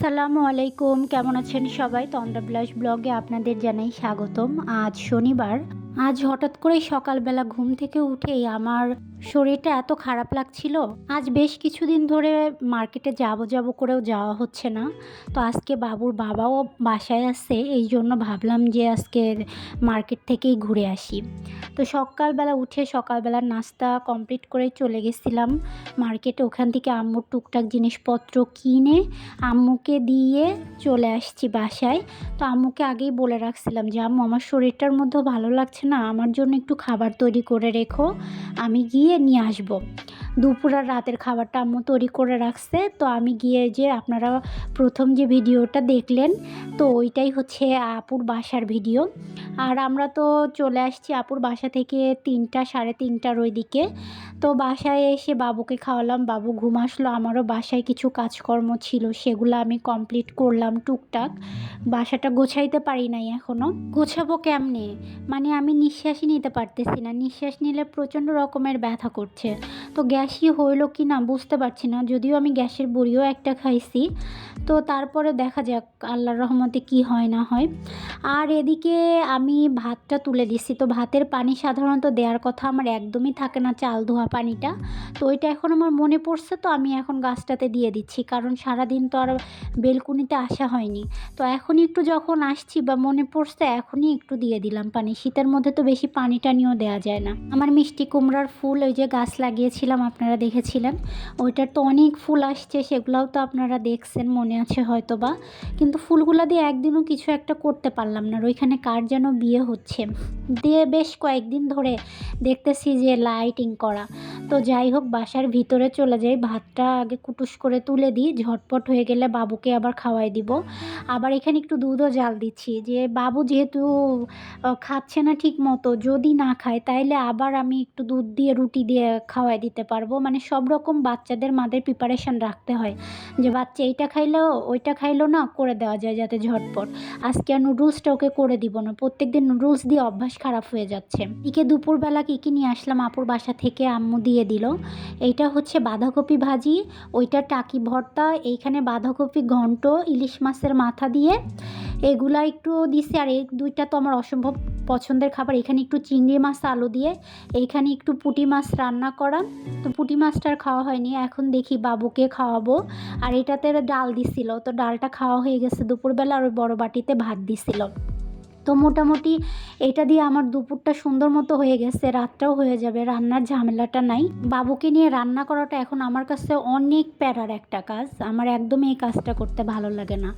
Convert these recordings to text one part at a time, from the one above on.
সালামু আলাইকুম কেমন আছেন সবাই? তন্দ্রা ব্লাস ব্লগে আপনাদের জানাই স্বাগতম। আজ শনিবার আজ হঠাৎ করে সকালবেলা ঘুম থেকে উঠেই আমার শরীরটা এত খারাপ লাগছিল। আজ বেশ কিছুদিন ধরে মার্কেটে যাব যাব করেও যাওয়া হচ্ছে না। তো আজকে বাবুর বাবাও বাসায় আসছে এই জন্য ভাবলাম যে আজকে মার্কেট থেকেই ঘুরে আসি। তো সকালবেলা উঠে সকালবেলা নাস্তা কমপ্লিট করে চলে গেছিলাম। মার্কেটে ওখান থেকে আম্মুর টুকটাক জিনিসপত্র কিনে আম্মুকে দিয়ে চলে আসছি বাসায়। তো আম্মুকে আগেই বলে রাখছিলাম যে, আম্মু, আমার শরীরটার মধ্যেও ভালো লাগছে না, আমার জন্য একটু খাবার তৈরি করে রেখো, আমি গিয়ে নিয়ে আসব। দুপুর আর রাতের খাবারটা আম্মু তৈরি করে রাখছে, তো আমি গিয়ে যে আপনারা প্রথম যে ভিডিওটা দেখলেন, তো ওইটাই হচ্ছে আপুর বাসার ভিডিও। আর আমরা তো চলে আসছি আপুর বাসা থেকে তিনটা, সাড়ে তিনটার ওই দিকে তো বাসায় এসে বাবুকে খাওয়ালাম। বাবু ঘুম আসলো। আমারও বাসায় কিছু কাজকর্ম ছিল, সেগুলো আমি কমপ্লিট করলাম টুকটাক। বাসাটা গোছাইতে পারি নাই এখনও গোছাবো কেমনে? মানে আমি নিঃশ্বাসই নিতে পারতেছি না। নিঃশ্বাস নিলে প্রচণ্ড রকমের ব্যথা করছে। তো গ্যাসই হইল কি না বুঝতে পারছি না। যদিও আমি গ্যাসের বড়িও একটা খাইছি। তো তারপরে দেখা যাক আল্লাহর রহমতে কি হয় না হয়। আর এদিকে আমি ভাতটা তুলে দিচ্ছি তো ভাতের পানি সাধারণত দেওয়ার কথা আমার একদমই থাকে না। চাল ধোয়া পানিটা। তো ওইটা এখন আমার মনে পড়ছে, তো আমি এখন গাছটাতে দিয়ে দিচ্ছি। কারণ সারাদিন তো আর বেলকুনিতে আসা হয়নি। তো এখনই একটু যখন আসছি বা মনে পড়ছে, এখনই একটু দিয়ে দিলাম পানি। শীতের মধ্যে তো বেশি পানি টানিও দেওয়া যায় না। আমার মিষ্টি কুমড়ার ফুল, ওই যে গাছ লাগিয়েছিলাম, আপনারা দেখেছিলেন। ওইটার তো অনেক ফুল আসছে, সেগুলোও তো আপনারা দেখছেন, মনে আছে হয়তো বা কিন্তু ফুলগুলো দিয়ে একদিনও কিছু একটা করতে পারলাম না। ওইখানে কার যেন বিয়ে হচ্ছে। দিয়ে বেশ কয়েকদিন ধরে দেখতেছি যে লাইটিং করা। তো যাই হোক, বাসার ভিতরে চলে যাই। ভাতটা আগে কুটুস করে তুলে দিই, ঝটপট হয়ে গেলে বাবুকে আবার খাওয়াই দিব। আবার এখানে একটু দুধও জাল দিচ্ছি, যে বাবু যেহেতু খাচ্ছে না ঠিক মতো, যদি না খায় তাইলে আবার আমি একটু দুধ দিয়ে, রুটি দিয়ে খাওয়াই দিতে পারব। মানে সব রকম বাচ্চাদের মাদের প্রিপারেশন রাখতে হয়। যে বাচ্চা এইটা খাইলেও, ওইটা খাইলো না, করে দেওয়া যায় যাতে ঝটপট। আজকে আর নুডলসটা ওকে করে দিব না। প্রত্যেক দিন নুডলস দিয়ে অভ্যাস খারাপ হয়ে যাচ্ছে। এদিকে দুপুরবেলা কী কী নিয়ে আসলাম? আপুর বাসা থেকে আম্মু দিয়ে দিল। এইটা হচ্ছে বাঁধাকপি ভাজি, ওইটা টাকি ভর্তা, এইখানে বাঁধাকপি ঘন্ট, ইলিশ মাছের মাথা দিয়ে। এগুলা একটু দিছি, আর এই দুইটা তো আমার অসম্ভব পছন্দের খাবার। এখানে একটু চিংড়ি মাছ, আলু দিয়ে। এইখানে একটু পুঁটি মাছ রান্না করা। তো পুঁটি মাছটা আর খাওয়া হয়নি, এখন দেখি বাবুকে খাওয়াবো। আর এটাতে ডাল দিছিল, তো ডালটা খাওয়া হয়ে গেছে দুপুরবেলা, আর ওই বড় বাটিতে ভাত দিছিল। তো মোটামুটি এটা দিয়ে আমার দুপুরটা সুন্দর মতো হয়ে গেছে, রাতটাও হয়ে যাবে, রান্নার ঝামেলাটা নাই। বাবুকে নিয়ে রান্না করাটা এখন আমার কাছে অনেক প্যারার একটা কাজ, আমার একদমই এই কাজটা করতে ভালো লাগে না।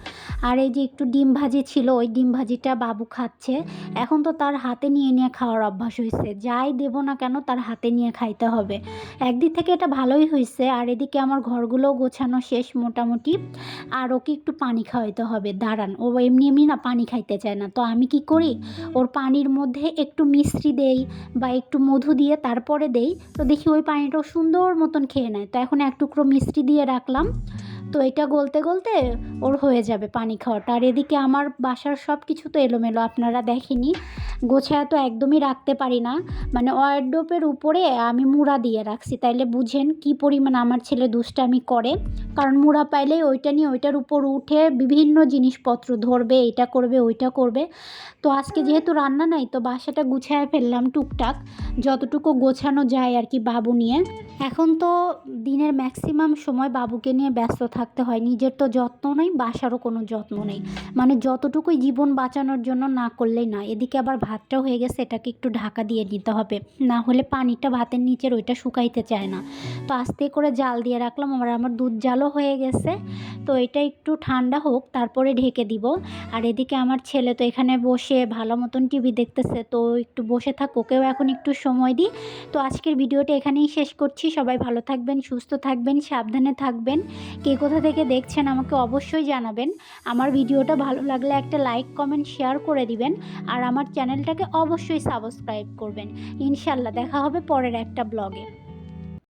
আর এই যে একটু ডিম ভাজি ছিল, ওই ডিম ভাজিটা বাবু খাচ্ছে, এখন তো তার হাতে নিয়ে নিয়ে খাওয়ার অভ্যাস হয়েছে, যাই দেবো না কেন তার হাতে নিয়ে খাইতে হবে। একদিক থেকে এটা ভালোই হয়েছে, আর এদিকে আমার ঘরগুলোও গোছানো শেষ মোটামুটি, আর ওকে একটু পানি খাওয়াইতে হবে, দাঁড়ান, ও এমনি এমনি না পানি খাইতে চায় না, তো আমি কি করি? ওর পানির মধ্যে একটু মিশ্রি দেই বা একটু মধু দিয়ে তারপরে দেই। তো দেখি ওই পানিটাও সুন্দর মতন খেয়ে নেয়। তো এখন এক টুকরো মিষ্টি দিয়ে রাখলাম। তো এটা গলতে গলতে ওর হয়ে যাবে পানি খাওয়াটা। আর এদিকে আমার বাসার সব কিছু তো এলোমেলো, আপনারা দেখেনি গোছায় তো একদমই রাখতে পারি না। মানে ওয়ার্ডোপের উপরে আমি মুড়া দিয়ে রাখছি। তাইলে বুঝেন কি পরিমাণ আমার ছেলে দুষ্টামি করে। কারণ মুড়া পাইলেই ওইটা নিয়ে ওইটার উপর উঠে বিভিন্ন জিনিসপত্র ধরবে, এটা করবে, ওইটা করবে। তো আজকে যেহেতু রান্না নাই, তো বাসাটা গুছায় ফেললাম টুকটাক। যতটুকু গোছানো যায় আর কি বাবু নিয়ে। এখন তো দিনের ম্যাক্সিমাম সময় বাবুকে নিয়ে ব্যস্ত থাকতে হয়। নিজের তো যত্ন নেই, বাসারও কোনো যত্ন নেই। মানে যতটুকুই জীবন বাঁচানোর জন্য না করলেই না এদিকে আবার ভাতটাও হয়ে গেছে, এটাকে একটু ঢাকা দিয়ে নিতে হবে। না হলে পানিটা ভাতের নিচের ওইটা শুকাইতে চায় না। তো আস্তে করে জাল দিয়ে রাখলাম। আবার আমার দুধ জালও হয়ে গেছে। তো এটা একটু ঠান্ডা হোক, তারপরে ঢেকে দিব। আর এদিকে আমার ছেলে তো এখানে বসে ভালো মতন টিভি দেখতেছে। তো একটু বসে থাক, ওকেও এখন একটু সময় দিই। তো আজকের ভিডিওটা এখানেই শেষ করছি। সবাই ভালো থাকবেন, সুস্থ থাকবেন, সাবধানে থাকবেন। কে কোথা থেকে দেখছেন আমাকে অবশ্যই জানাবেন। আমার ভিডিওটা ভালো লাগলে একটা লাইক, কমেন্ট, শেয়ার করে দিবেন আর আমার চ্যানেলটাকে অবশ্যই সাবস্ক্রাইব করবেন। ইনশাল্লাহ দেখা হবে পরের একটা ব্লগে।